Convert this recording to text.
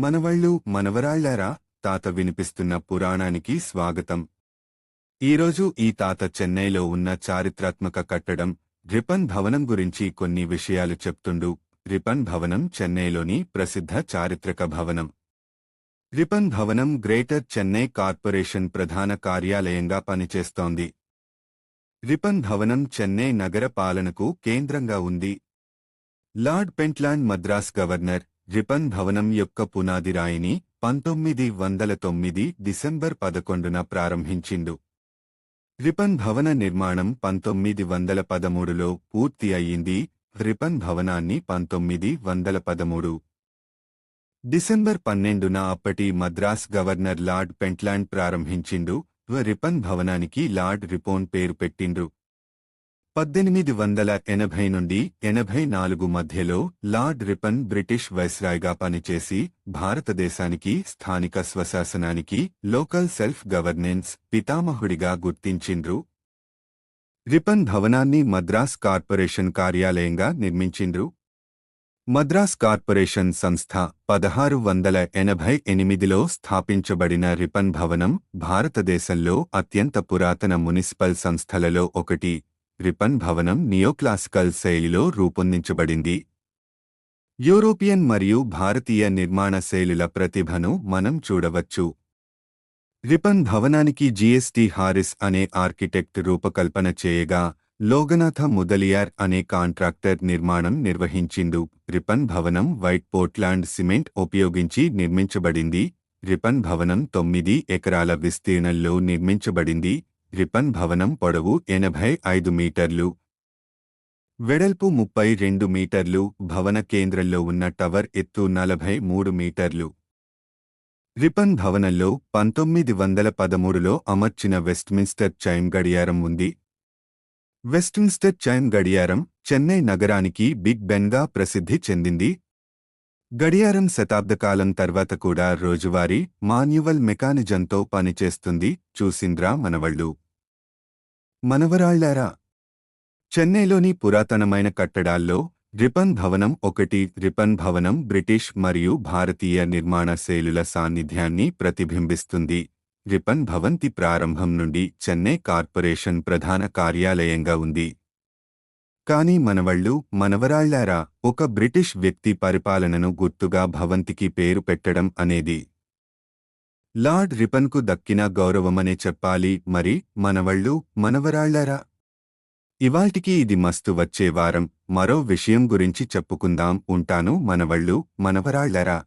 మనవళ్ళు మనవరాళ్ళారా? తాత వినిపిస్తున్న పురాణానికి స్వాగతం. ఈరోజు ఈ తాత చెన్నైలో ఉన్న చారిత్రాత్మక కట్టడం రిపన్ భవనం గురించి కొన్ని విషయాలు చెప్తుండు. రిపన్ భవనం చెన్నైలోని ప్రసిద్ధ చారిత్రక భవనం. రిపన్ భవనం గ్రేటర్ చెన్నై కార్పొరేషన్ ప్రధాన కార్యాలయంగా పనిచేస్తోంది. రిపన్ భవనం చెన్నై నగర పాలనకు కేంద్రంగా ఉంది. Lord Pentland Madras governor Ripon భవనం యొక్క పునాది రాయిని పంతొమ్మిది వందల తొమ్మిది డిసెంబర్ పదకొండున ప్రారంభించిండు. రిపన్ భవన నిర్మాణం పంతొమ్మిది వందల పదమూడులో పూర్తి అయ్యింది. రిపన్ భవనాన్ని పంతొమ్మిది వందల పదమూడు డిసెంబర్ పన్నెండున అప్పటి మద్రాస్ గవర్నర్ లార్డ్ పెంట్లాండ్ ప్రారంభించిండు. రిపన్ భవనానికి లార్డ్ రిపోన్ పేరు పెట్టిండ్రు. పద్దెనిమిది వందల ఎనభై నుండి ఎనభై నాలుగు మధ్యలో లార్డ్ రిపన్ బ్రిటిష్ వైస్రాయ్గా పనిచేసి భారతదేశానికి స్థానిక స్వశాసనానికి లోకల్ సెల్ఫ్ గవర్నెన్స్ పితామహుడిగా గుర్తించిండ్రు. రిపన్ భవనాన్ని మద్రాస్ కార్పొరేషన్ కార్యాలయంగా నిర్మించిండ్రు. మద్రాస్ కార్పొరేషన్ సంస్థ పదహారు వందల ఎనభై ఎనిమిదిలో స్థాపించబడిన రిపన్ భవనం భారతదేశంలో అత్యంత పురాతన మునిసిపల్ సంస్థలలో ఒకటి. రిపన్ భవనం నియోక్లాసికల్ శైలిలో రూపొందించబడింది. యూరోపియన్ మరియు భారతీయ నిర్మాణ శైలుల ప్రతిభను మనం చూడవచ్చు. రిపన్ భవనానికి జీఎస్టీ హారిస్ అనే ఆర్కిటెక్ట్ రూపకల్పన చేయగా లోగనాథ ముదలియార్ అనే కాంట్రాక్టర్ నిర్మాణం నిర్వహించిండు. రిపన్ భవనం వైట్ పోర్ట్లాండ్ సిమెంట్ ఉపయోగించి నిర్మించబడింది. రిపన్ భవనం తొమ్మిది ఎకరాల విస్తీర్ణంలో నిర్మించబడింది. రిపన్ భవనం పొడవు ఎనభై ఐదు మీటర్లు. వెడల్పు ముప్పై రెండు మీటర్లు. భవన కేంద్రంలో ఉన్న టవర్ ఎత్తు నలభై మూడు మీటర్లు. రిపన్ భవనంలో పంతొమ్మిది వందల పదమూడులో అమర్చిన వెస్ట్మిన్స్టర్ చైమ్ గడియారం ఉంది. వెస్ట్మిన్స్టర్ చైమ్ గడియారం చెన్నై నగరానికి బిగ్ బెన్గా ప్రసిద్ధి చెందింది. గడియారం శతాబ్దకాలం తర్వాత కూడా రోజువారీ మాన్యువల్ మెకానిజంతో పనిచేస్తుంది చూసింద్రా మనవళ్ళు. మనవరాళ్ళారా! చెన్నైలోని పురాతనమైన కట్టడాల్లో రిపన్ భవనం ఒకటి రిపన్ భవనం బ్రిటిష్ మరియు భారతీయ నిర్మాణ శైలుల సాన్నిధ్యాన్ని ప్రతిబింబిస్తుంది. రిపన్ భవంతి ప్రారంభం నుండి చెన్నై కార్పొరేషన్ ప్రధాన కార్యాలయంగా ఉంది. కాని మనవళ్ళు మనవరాళ్ళారా ఒక బ్రిటిష్ వ్యక్తి పరిపాలనను గుర్తుగా భవంతికి పేరు పెట్టడం అనేది లార్డ్ రిపన్కు దక్కిన గౌరవమనే చెప్పాలి మరి మనవళ్ళు మనవరాళ్ళరా? ఇవాల్టికి ఇది మస్తు వచ్చే వారం. మరో విషయం గురించి చెప్పుకుందాం ఉంటాను మనవళ్ళు మనవరాళ్ళరా?